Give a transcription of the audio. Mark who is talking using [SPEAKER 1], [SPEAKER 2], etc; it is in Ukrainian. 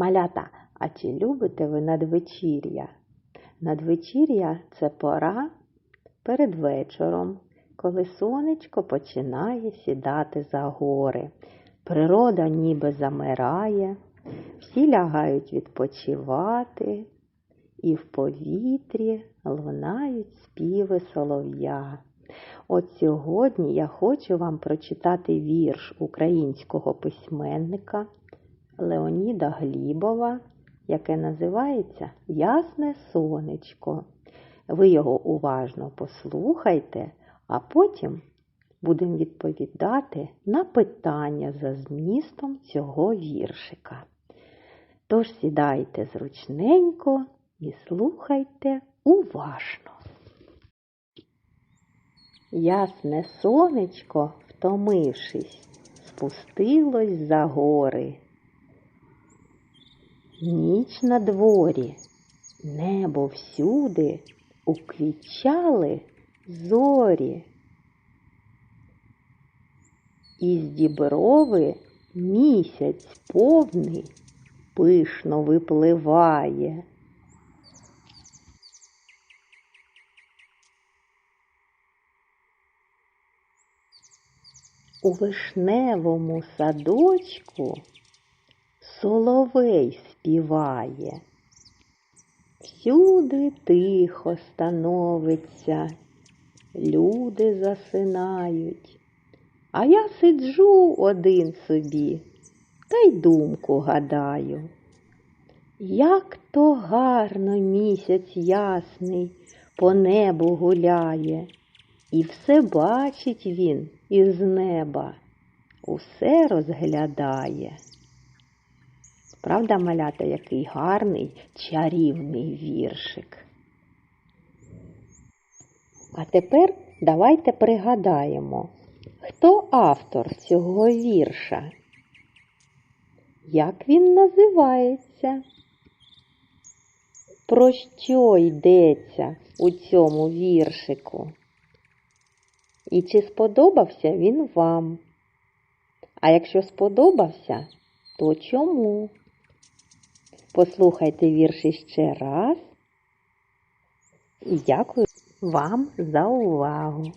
[SPEAKER 1] Малята, а чи любите ви надвечір'я? Надвечір'я це пора перед вечором, коли сонечко починає сідати за гори. Природа ніби замирає, всі лягають відпочивати, і в повітрі лунають співи солов'я. От сьогодні я хочу вам прочитати вірш українського письменника Леоніда Глібова, яке називається Ясне сонечко. Ви його уважно послухайте, а потім будемо відповідати на питання за змістом цього віршика. Тож сідайте зручненько і слухайте уважно. Ясне сонечко, втомившись, спустилось за гори. Ніч на дворі, небо всюди уквічали зорі. Із діброви місяць повний пишно випливає. У вишневому садочку соловей співає. Всюди тихо становиться, люди засинають, а я сиджу один собі та й думку гадаю. Як то гарно місяць ясний по небу гуляє, і все бачить він із неба, усе розглядає. Правда, малята, який гарний чарівний віршик. А тепер давайте пригадаємо, хто автор цього вірша? Як він називається? Про що йдеться у цьому віршику? І чи сподобався він вам? А якщо сподобався, то чому? Послухайте вірші ще раз. І дякую вам за увагу.